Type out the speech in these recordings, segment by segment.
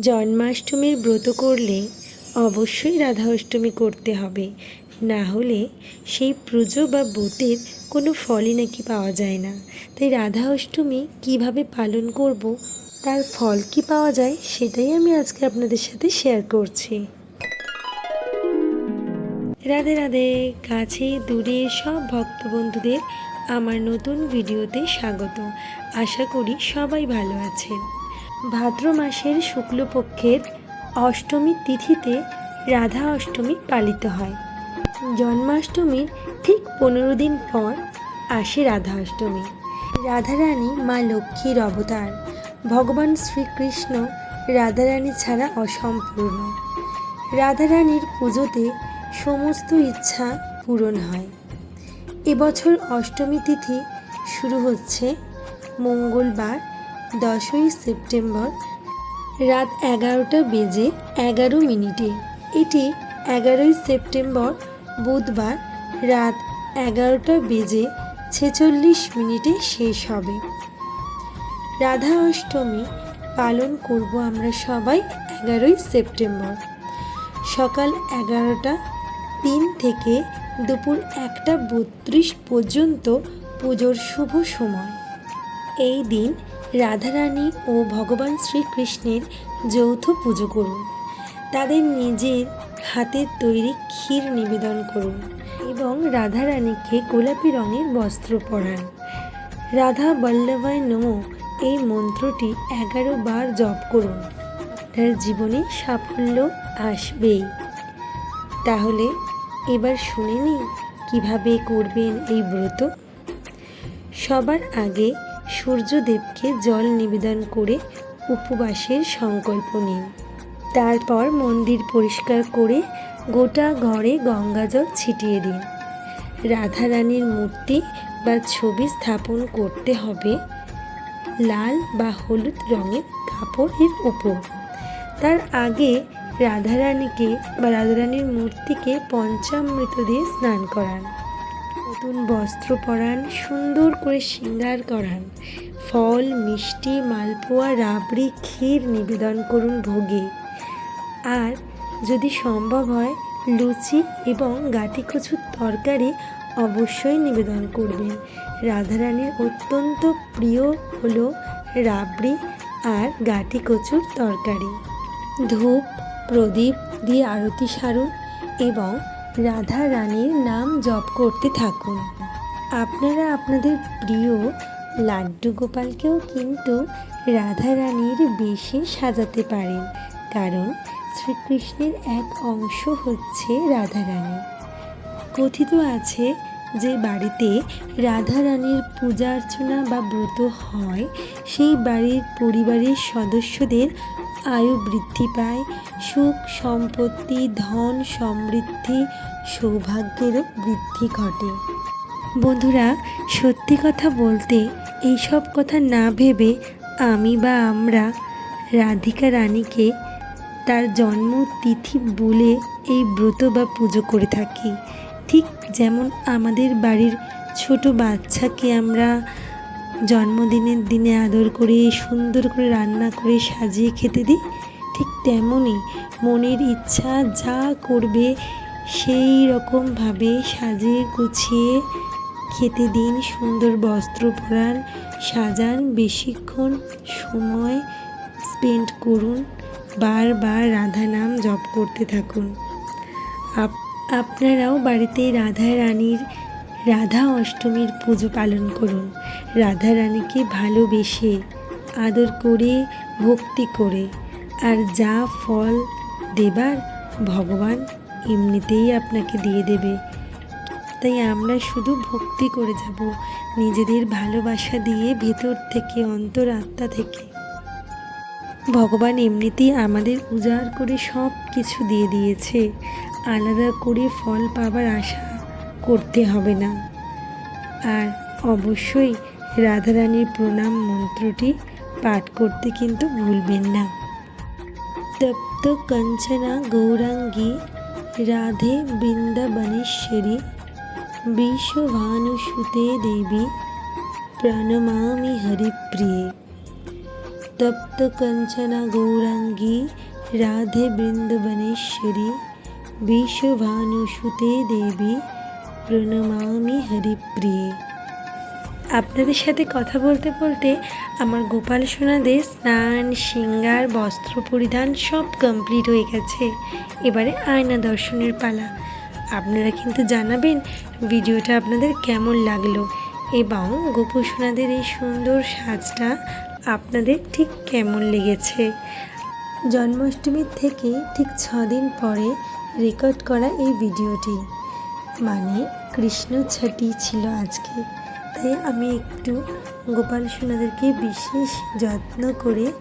জন্মাষ্টমীর ব্রত করলে অবশ্যই রাধা অষ্টমী করতে হবে। না হলে সেই পুজো বা ব্রতের কোনো ফলই নাকি পাওয়া যায় না। তাই রাধা অষ্টমী কীভাবে পালন করব, তার ফল কি পাওয়া যায় সেটাই আমি আজকে আপনাদের সাথে শেয়ার করছি। রাধে রাধে, কাছে দূরে সব ভক্ত বন্ধুদের আমার নতুন ভিডিওতে স্বাগত। আশা করি সবাই ভালো আছেন। ভাদ্র মাসের শুক্লপক্ষের অষ্টমী তিথিতে রাধা অষ্টমী পালিত হয়। জন্মাষ্টমীর ঠিক পনেরো দিন পর আসে রাধা অষ্টমী। রাধারানী মা লক্ষ্মীর অবতার। ভগবান শ্রীকৃষ্ণ রাধারানী ছাড়া অসম্পূর্ণ। রাধারানীর পুজোতে সমস্ত ইচ্ছা পূরণ হয়। এবছর অষ্টমী তিথি শুরু হচ্ছে মঙ্গলবার দশই সেপ্টেম্বর রাত এগারোটা বেজে এগারো মিনিটে। এটি এগারোই সেপ্টেম্বর বুধবার রাত এগারোটা বেজে ছেচল্লিশ মিনিটে শেষ হবে। রাধা অষ্টমী পালন করব আমরা সবাই এগারোই সেপ্টেম্বর। সকাল এগারোটা তিন থেকে দুপুর একটা বত্রিশ পর্যন্ত পুজোর শুভ সময়। এই দিন রাধারানী ও ভগবান শ্রীকৃষ্ণের যৌথ পুজো করুন। তাদের নিজের হাতের তৈরি ক্ষীর নিবেদন করুন এবং রাধারানীকে গোলাপি রঙের বস্ত্র পরান। রাধা বল্লভায় নমো। এই মন্ত্রটি এগারো বার জপ করুন। তার জীবনে সাফল্য আসবেই। তাহলে এবার শুনে নিই কীভাবে করবেন এই ব্রত। সবার আগে সূর্যদেবকে জল নিবেদন করে উপবাসের সংকল্প নিন। তারপর মন্দির পরিষ্কার করে গোটা ঘরে গঙ্গাজল ছিটিয়ে দিন। রাধারানীর মূর্তি বা ছবি স্থাপন করতে হবে লাল বা হলুদ রঙের কাপড়ের উপর। তার আগে রাধারানীকে বা রাধারানীর মূর্তিকে পঞ্চামৃত দিয়ে স্নান করান। নতুন বস্ত্র পরান, সুন্দর করে শৃঙ্গার করান। ফল, মিষ্টি, মালপোয়া, রাবড়ি, ক্ষীর নিবেদন করুন ভোগে। আর যদি সম্ভব হয়, লুচি এবং গাটি কচুর তরকারি অবশ্যই নিবেদন করবেন। রাধারানীর অত্যন্ত প্রিয় হলো রাবড়ি আর গাটি কচুর তরকারি। ধূপ, প্রদীপ দিয়ে আরতি সারুন এবং রাধা রানীর নাম জপ করতে থাকুন। আপনারা আপনাদের প্রিয় লাড্ডু গোপালকেও কিন্তু রাধা রানীর বেশি সাজাতে পারেন, কারণ শ্রীকৃষ্ণের এক অংশ হচ্ছে রাধা রানী। কথিত আছে যে বাড়িতে রাধা রানীর পূজা অর্চনা বা ব্রত হয়, সেই বাড়ির পরিবারের সদস্যদের আয়ু বৃদ্ধি পায়, সুখ সম্পত্তি, ধন সমৃদ্ধি, সৌভাগ্যেরও বৃদ্ধি ঘটে। বন্ধুরা, সত্যি কথা বলতে এইসব কথা না ভেবে আমি বা আমরা রাধিকা রানীকে তার জন্মতিথি বলে এই ব্রত বা পুজো করে থাকি। ঠিক যেমন আমাদের বাড়ির ছোট বাচ্চাকে আমরা জন্মদিনের দিনে আদর করে, সুন্দর করে রান্না করে সাজিয়ে খেতে দিই, ঠিক তেমনই মনের ইচ্ছা যা করবে সেই রকমভাবে সাজিয়ে গুছিয়ে খেতে দিন, সুন্দর বস্ত্র পরান, সাজান, বেশিক্ষণ সময় স্পেন্ড করুন, বারবার রাধা নাম জপ করতে থাকুন। আপ, আপনারাও বাড়িতে রাধা রানীর রাধা অষ্টমীর পুজো পালন করুন। রাধা রানীকে ভালোবেসে, আদর করে, ভক্তি করে। আর যা ফল দেবার ভগবান এমনিতেই আপনাকে দিয়ে দেবে। তাই আমরা শুধু ভক্তি করে যাব, নিজেদের ভালোবাসা দিয়ে ভেতর থেকে, অন্তর আত্মা থেকে। ভগবান এমনিতেই আমাদের উজাড় করে সব কিছু দিয়ে দিয়েছে। আলাদা করে ফল পাবার আশা করতে হবে না। আর অবশ্যই রাধারানীর প্রণাম মন্ত্রটি পাঠ করতে কিন্তু ভুলবেন না। তপ্ত কঞ্চনা গৌরাঙ্গী রাধে বৃন্দাবনেশ্বরী বিশ্বভানুসুতে দেবী প্রণমামি হরিপ্রিয়ে। তপ্ত কঞ্চনা গৌরাঙ্গী রাধে বৃন্দবনেশ্বরী বিশ্বভানুসুতে দেবী প্রণমামি হরিপ্রিয়ে। আপনাদের সাথে কথা বলতে বলতে আমার গোপাল সোনাদের স্নান, সিঙ্গার, বস্ত্র পরিধান সব কমপ্লিট হয়ে গেছে। এবারে আয়না দর্শনের পালা। আপনারা কিন্তু জানাবেন ভিডিওটা আপনাদের কেমন লাগল এবং গোপু সোনাদের এই সুন্দর সাজটা আপনাদের ঠিক কেমন লেগেছে? জন্মাষ্টমীর থেকে ঠিক দিন পরে রেকর্ড করা এই ভিডিওটি। মানে কৃষ্ণ ছটি ছিল আজকে। তাই আমি একটু গোপাল সোনাদেরকে বিশেষ যত্ন করে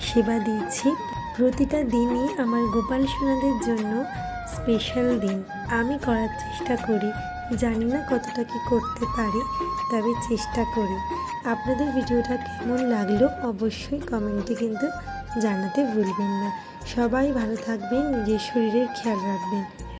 সেবা দিয়েছি। প্রতিটা দিনই আমার গোপাল সোনাদের জন্য স্পেশাল দিন। আমি করার চেষ্টা করি। জানি না কতটা কি করতে পারি, তবে চেষ্টা করি। আপনাদের ভিডিওটা কেমন লাগল অবশ্যই কমেন্টে কিন্তু জানাতে ভুলবেন না। সবাই ভালো থাকবেন, নিজের শরীরের খেয়াল রাখবেন।